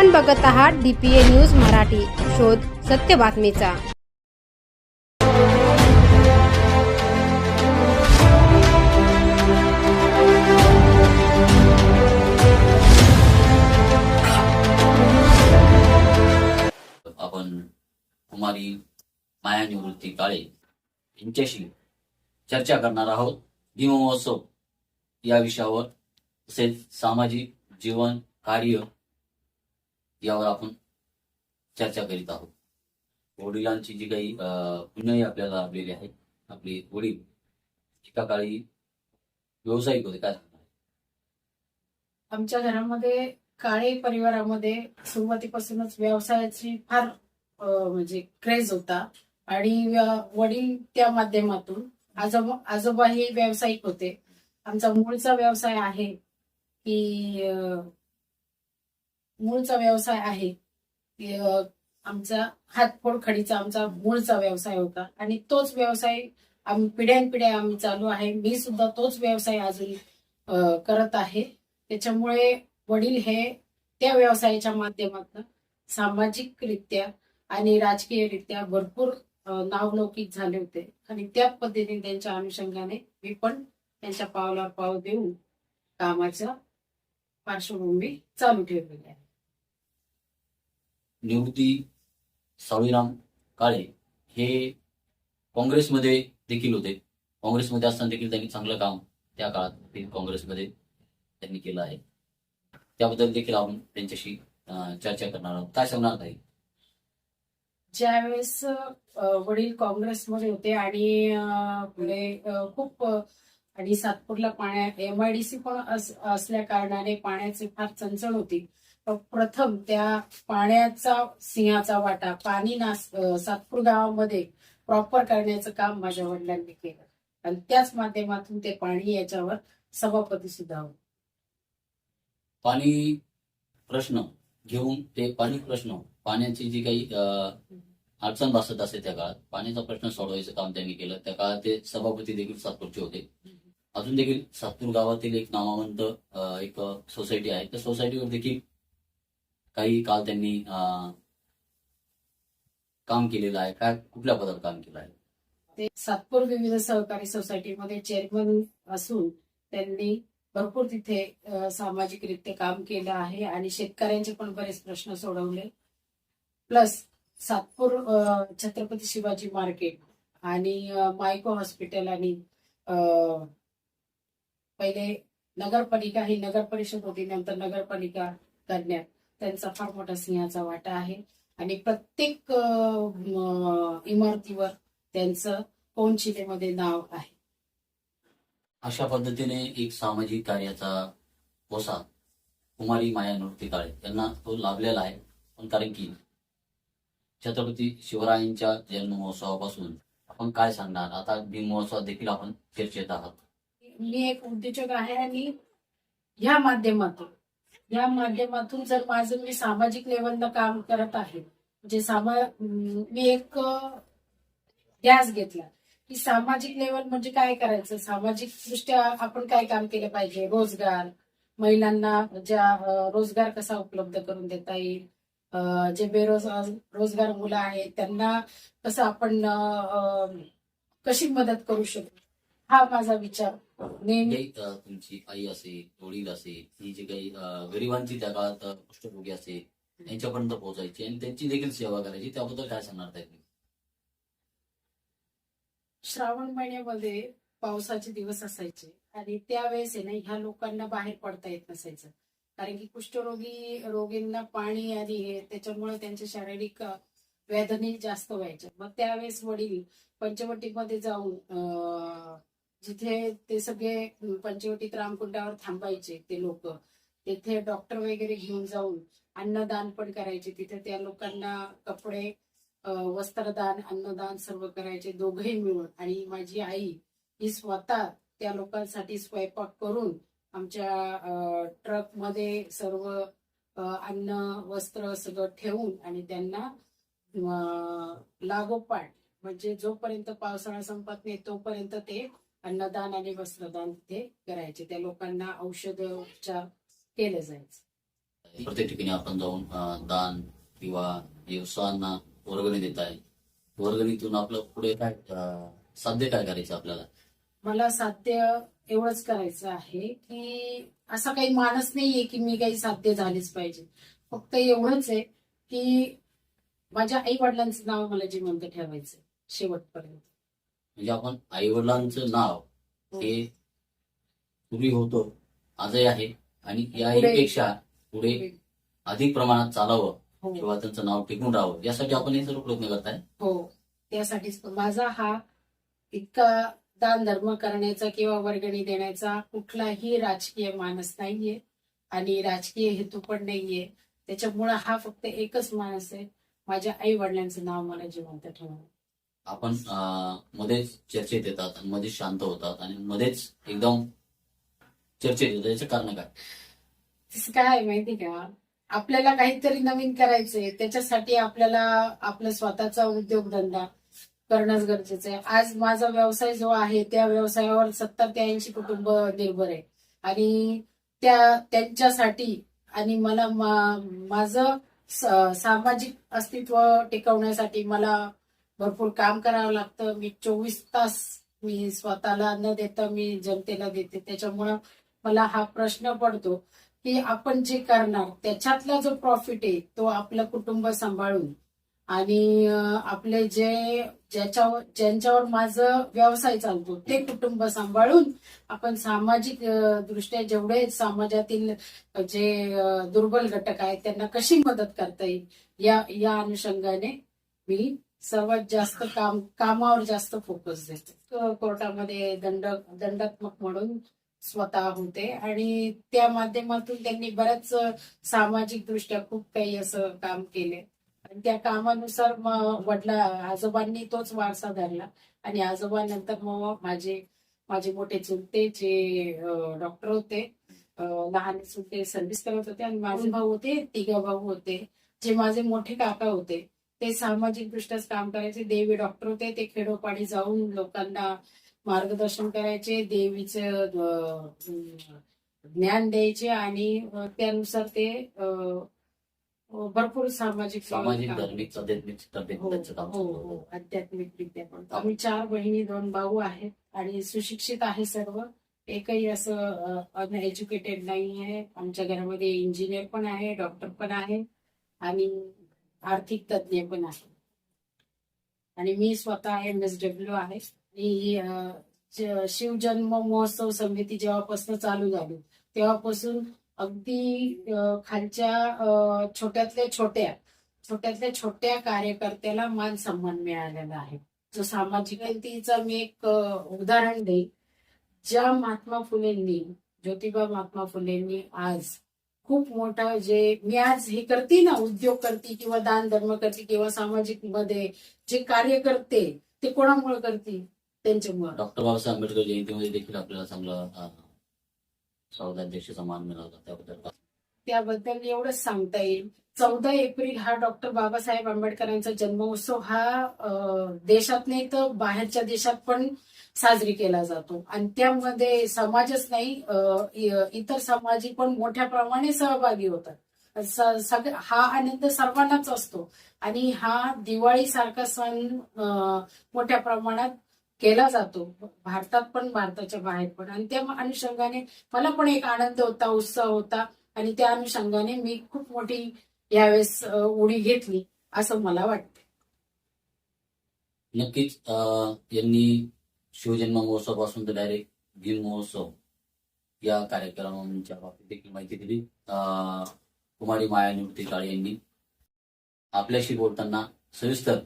आपण बघत आहात डीपीए न्यूज मराठी. शोध सत्य बातमीचा. आपण कुमारी माया निवृत्ती काळे यांच्याशी चर्चा करणार आहोत. भीममहोत्सव या विषयावर तसेच सामाजिक जीवन कार्य यावर आपण चर्चा करीत आहोत. वडिलांची जी काही पुण्याही आपल्याला लाभलेली आहे आपले वडील एका काळी व्यावसायिक होते काय सांगणार? आमच्या घरामध्ये काळे परिवारामध्ये सुरुवातीपासूनच व्यवसायाची फार म्हणजे क्रेज होता. आणि वडील त्या माध्यमातून आजोबा आजोबाही व्यावसायिक होते. आमचा मूळचा व्यवसाय आहे की मूळचा व्यवसाय आहे. आमचा हातफोड खडीचा आमचा मूळचा व्यवसाय होता. आणि तोच व्यवसाय आम्ही पिढ्यानपिढ्या आम्ही चालू आहे. मी सुद्धा तोच व्यवसाय अजून करत आहे. त्याच्यामुळे वडील हे त्या व्यवसायाच्या माध्यमातून सामाजिकरित्या आणि राजकीयरित्या भरपूर नावलौकिक झाले होते. आणि त्या पद्धतीने त्यांच्या अनुषंगाने मी पण त्यांच्या पावला पाव देऊन कामाच्या पार्श्वभूमी चालू ठेवलेली आहे. निवृत्ती साळीराम काळे हे काँग्रेसमध्ये देखील होते. काँग्रेसमध्ये असताना देखील त्यांनी चांगलं काम त्या काळात काँग्रेसमध्ये त्यांनी केलं आहे. त्याबद्दल देखील आपण त्यांच्याशी चर्चा करणार आहोत. काय सांगणार काही ज्यावेळेस वडील काँग्रेसमध्ये होते आणि म्हणजे, खूप आणि सातपूरला पाण्या एमआयडीसी पण अस- असल्या कारणाने पाण्याची फार चणचण होती. प्रथम त्या पाण्याचा सिंहाचा वाटा पाणी नास सातपूर गावामध्ये प्रॉपर करण्याचं काम माझ्या वडिलांनी केलं. आणि त्याच माध्यमातून ते पाणी याच्यावर सभापती सुद्धा होते. पाणी प्रश्न घेऊन ते पाणी प्रश्न पाण्याची जी काही अं, अडचण भासत असते त्या काळात पाण्याचा प्रश्न सोडवायचं काम त्यांनी केलं. त्या काळात ते सभापती देखील सातपूरचे होते. अजून देखील सातपूर गावातील एक नामवंत एक सोसायटी आहे. त्या सोसायटीवर देखील काही काळ त्यांनी काम केलेलं आहे. काय कुठल्या पदावर काम केलं आहे? ते सातपूर विविध सहकारी सोसायटीमध्ये चेअरमन असून त्यांनी भरपूर तिथे अ, सामाजिकरित्या काम केलं आहे आणि शेतकऱ्यांचे पण बरेच प्रश्न सोडवले. प्लस सातपूर छत्रपती शिवाजी मार्केट आणि मायको हॉस्पिटल आणि पहिले नगरपालिका ही नगर परिषद होती नंतर नगरपालिका करण्यात त्यांचा फार मोठा सिंहाचा वाटा आहे. आणि प्रत्येक इमारतीवर त्यांचं कोणशिलेमध्ये नाव आहे. अशा पद्धतीने एक सामाजिक कार्याचा वसा कुमारी माया नृत्य काळे यांना तो लाभलेला आहे. पण कारण की छत्रपती शिवरायांच्या जन्म महोत्सवापासून आपण काय सांगणार? आता भीम महोत्सवात देखील आपण चर्चेत आहात. मी एक उद्योजक आहे आणि ह्या माध्यमातून या माध्यमातून जर माझं मी सामाजिक लेवलला काम करत आहे म्हणजे सामा मी एक गॅस ध्यास घेतला की सामाजिक लेवल म्हणजे काय करायचं? सामाजिक दृष्ट्या आपण काय काम केलं पाहिजे? रोजगार. महिलांना ज्या रोजगार कसा उपलब्ध करून देता येईल? जे बेरोजगार रोजगार मुलं आहेत त्यांना कसं आपण कशी मदत करू शकतो हा माझा विचार. नेहमी अं, तुमची आई असेल वडील असेल ही जी काही गरिबांची त्या काळात कुष्ठरोगी असेल यांच्यापर्यंत पोहोचायची आणि त्यांची देखील सेवा करायची त्याबद्दल काय सांगणार ताई? श्रावण महिन्यामध्ये पावसाचे दिवस असायचे आणि त्यावेळेस आहे ना ह्या लोकांना बाहेर पडता येत नसायचं कारण की कुष्ठरोगी रोगींना पाणी आणि हे त्याच्यामुळे त्यांच्या शारीरिक वेदने जास्त व्हायच्या मग त्यावेळेस वडील पंचवटीमध्ये जाऊन अ, जिथे ते सगळे पंचवटीत रामकुंडावर थांबायचे ते लोक. तिथे डॉक्टर वगैरे घेऊन जाऊन अन्नदान पण करायचे. तिथे त्या लोकांना कपडे वस्त्रदान अन्नदान सर्व करायचे दोघही मिळून. आणि माझी आई ही स्वतः त्या लोकांसाठी स्वयंपाक करून आमच्या ट्रकमध्ये सर्व अन्न वस्त्र सगळं ठेवून आणि त्यांना लागोपाठ म्हणजे जोपर्यंत पावसाळा संपत नाही तोपर्यंत ते अन्नदान आणि वस्त्रदान तिथे करायचे. त्या लोकांना औषध उपचार केले जायचे. प्रत्येक ठिकाणी आपण जाऊन दान किंवा व्यवसायांना वर्गणी देत आहे. वर्गणीतून आपलं पुढे काय साध्य काय करायचं आपल्याला? मला साध्य एवढंच करायचं आहे की असा काही मानस नाहीये की मी काही साध्य झालेच पाहिजे. फक्त एवढंच आहे की माझ्या आई वडिलांचं नाव मला जिवंत ठेवायचं शेवटपर्यंत. म्हणजे आपण आई वडिलांचं नाव हे. पूर्वी होतं आजही आहे. आणि याही पुढे- पेक्षा पुढे अधिक प्रमाणात चालावं हो. किंवा त्यांचं नाव टिकून राहावं यासाठी आपण हे सर्व प्रयत्न करताय. हो. त्यासाठीच माझा हा इतका दान धर्म करण्याचा किंवा वर्गणी देण्याचा कुठलाही राजकीय मानस नाहीये आणि राजकीय हेतू पण नाहीये. त्याच्यामुळं हा फक्त एकच मानस आहे. माझ्या आई वडिलांचं नाव मला जिवंत ठेवणं आपण मध्येच चर्चेत येतात आणि मध्येच शांत होतात आणि मध्येच एकदम चर्चेत येतात. याचं कारण काय? तसं काय आहे माहिती का? आपल्याला काहीतरी नवीन करायचंय. त्याच्यासाठी आपल्याला आपला स्वतःचा उद्योगधंदा करणंच गरजेचं आहे. आज माझा व्यवसाय जो आहे त्या व्यवसायावर सत्तर ते ऐंशी कुटुंब निर्भर आहे. आणि त्या त्यांच्यासाठी आणि मला माझं सामाजिक अस्तित्व टिकवण्यासाठी मला भरपूर काम करावं लागतं. मी चोवीस तास मी स्वतःला न देता मी जनतेला देते. त्याच्यामुळं मला हा प्रश्न पडतो की आपण जे करणार त्याच्यातला जो प्रॉफिट आहे तो आपलं कुटुंब सांभाळून आणि आपले जे ज्याच्यावर ज्यांच्यावर माझं व्यवसाय चालतो ते कुटुंब सांभाळून आपण सामाजिक दृष्ट्या जेवढे समाजातील जे दुर्बल घटक आहेत त्यांना कशी मदत करता येईल या या अनुषंगाने मी सर्वात जास्त काम कामावर जास्त फोकस देते. कोर्टामध्ये दंड दंडात्मक म्हणून स्वतः होते आणि त्या माध्यमातून त्यांनी बऱ्याच सामाजिक दृष्ट्या खूप काही असं काम केले. आणि त्या कामानुसार मग वडला आजोबांनी तोच वारसा धरला. आणि आजोबांनंतर मग माझे माझे मोठे चुलते जे डॉक्टर होते लहान चुलते सर्व्हिस करत होते आणि माझे भाऊ होते तिघ भाऊ होते जे माझे मोठे काका होते. ते सामाजिक दृष्ट्याच काम करायचे. देवी डॉक्टर होते ते खेडोपाडी जाऊन लोकांना मार्गदर्शन करायचे. देवीचं ज्ञान द्यायचे आणि त्यानुसार ते भरपूर सामाजिक सामाजिक धार्मिक आध्यात्मिक हो हो हो. आध्यात्मिक विद्या पण. आम्ही चार बहिणी दोन भाऊ आहेत आणि सुशिक्षित आहे सर्व. एकही असं अनएज्युकेटेड नाही आहे आमच्या घरामध्ये इंजिनियर पण आहे डॉक्टर पण आहे. आणि आर्थिक तज्ज्ञ पण आहे. आणि मी स्वतः एम एस डब्ल्यू आहे. आणि शिवजन्म महोत्सव समिती जेव्हापासून चालू झाली तेव्हापासून अगदी खालच्या छोट्यातल्या छोट्या छोट्यातल्या छोट्या कार्यकर्त्याला मान सन्मान मिळालेला आहे. जो सामाजिक क्रांतीचं मी एक उदाहरण देईन. ज्या महात्मा फुलेंनी ज्योतिबा महात्मा फुलेंनी आज खूप मोठा जे मी आज हे करते ना उद्योग करते किंवा दान धर्म करते किंवा सामाजिकमध्ये जे कार्य करते ते कोणामुळे करते? त्यांच्यामुळे. डॉक्टर बाबासाहेब आंबेडकर जयंतीमध्ये देखील आपल्याला चांगला स्वागताध्यक्ष सन्मान मिळाला त्याबद्दल? त्याबद्दल एवढंच सांगता येईल. चौदा एप्रिल हा डॉक्टर बाबासाहेब आंबेडकरांचा जन्मोत्सव हा देशात नाही तर बाहेरच्या देशात पण साजरी केला जातो. आणि त्यामध्ये समाजच नाही इतर समाजी पण मोठ्या प्रमाणे सहभागी होतात. सग- हा आनंद सर्वांनाच असतो. आणि हा दिवाळी सारखा सण मोठ्या प्रमाणात केला जातो. भारतात पण भारताच्या बाहेर पण. आणि त्या अनुषंगाने मला पण एक आनंद होता उत्साह होता. आणि त्या अनुषंगाने मी खूप मोठी यावेळेस उडी घेतली असं मला वाटतं नक्कीच अं, यांनी शिवजन्म महोत्सवपासून तर डायरेक्ट भीम महोत्सव या कार्यक्रमांच्या बाबतीत देखील माहिती दिली. अं, कुमारी माया निवृत्ती काळे यांनी. आपल्याशी बोलताना सविस्तर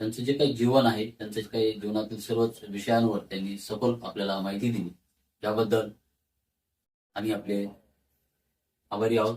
त्यांचं जे काही जीवन आहे त्यांचं काही जीवनातील सर्वच विषयांवर त्यांनी सखोल आपल्याला माहिती दिली. याबद्दल आम्ही आपले आभारी आहोत.